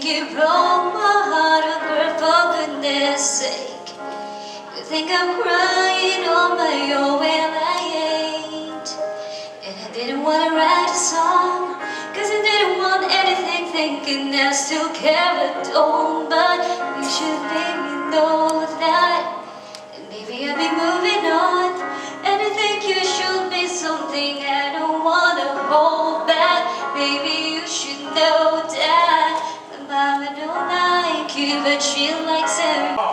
think it broke my heart, oh girl, for goodness sake. You think I'm crying on my own, well I ain't. And I didn't wanna write a song, cause I didn't want anything thinking I still care but don't. But she likes every ก็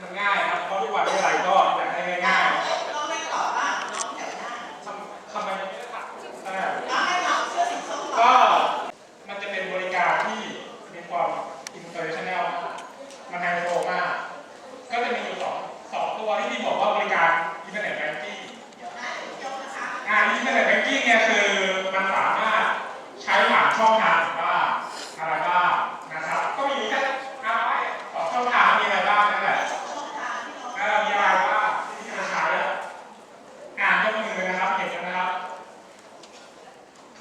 มันง่ายครับเพราะทุกวันนี้อะไรก็อยากให้ง่ายน้องไม่ตอบว่าน้องแถวหน้าๆทำทำไมยังไม่ได้ถามเออแล้วให้เราเชื่อสิ่งที่เขาตอบก็มันจะเป็นบริการที่มีความอินเตอร์เนชั่นแนลมันไฮโซมาก ก็จะมีอยู่สองสองตัวที่พี่บอกว่าบริการอินเทอร์เน็ตแบงกิ้งเดี๋ยวนะเดี๋ยวยกนะคะ งานอินเทอร์เน็ตแบงกิ้งเนี่ยคือมันสามารถใช้ผ่านช่องทางว่าอะไรบ้างนะครับ ก็มีอยู่แค่เอาไว้ส องช่องทางมีอะไรบ้างนั่นแหละช่องทางที่เราเออมีอะไรบ้างที่จะใช้อ่านยกมือนะครับเห็นแล้วนะครับ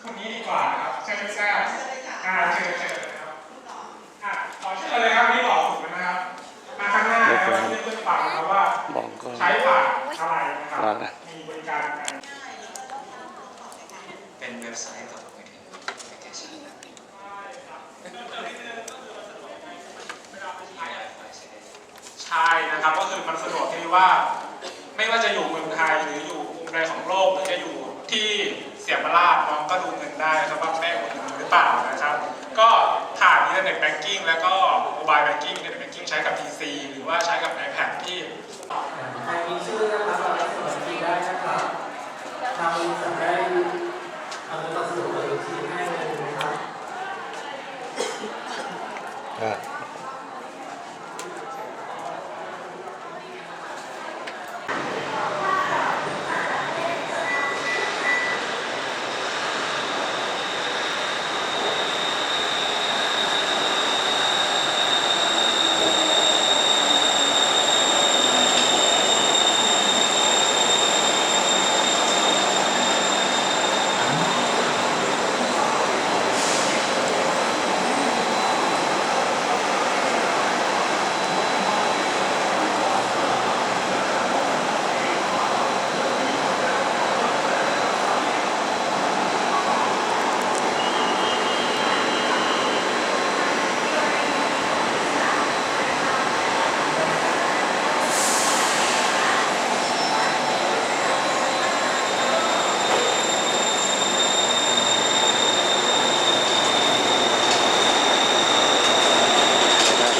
คนนี้ดีกว่านะครับเชิญแซ่บเชื่อเลยค่ะอ่าเชิญเชิญนะครับคุณหมออะขอเชิญเลยครับนี่บอกถูกนะครับ มาข้างหน้านะครับเพื่อนเพื่อนฟังนะครับว่าบอกก็ใช้ผ่านอะไรนะครับว่าละมีบริการกันง่ายเลยแล้วช่องทางที่เขาตอบในการเป็นเว็บไซต์ต่อมื ใช่นะครับ ก็คือมันสะดวกที่ว่า ไม่ว่าจะอยู่เมืองไทยหรืออยู่มุมใดของโลกหรือจะอยู่ที่เสียมราชน้องก็ดูเงินได้นะครับว่าแม่โอนเงินหรือเปล่านะครับ ก็ผ่านอินเทอร์เน็ตแบงกิ้งแล้วก็โมบายแบงกิ้งอินเทอร์เน็ตแบงกิ้งใช้กับ PC หรือว่าใช้กับ iPad ที่ ใครมีชื่อนะครับเราได้สมัครทีได้นะครับทางบริษัทได้อำนวยความสะดวกเปิดบัญชีให้เลยนะครับ อะ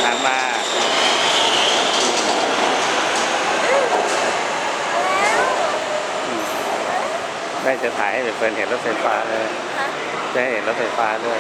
ทางมาอืม แม่จะถ่ายให้เพื่อนเห็นรถไฟฟ้าเลยจะให้เห็นรถไฟฟ้าด้วย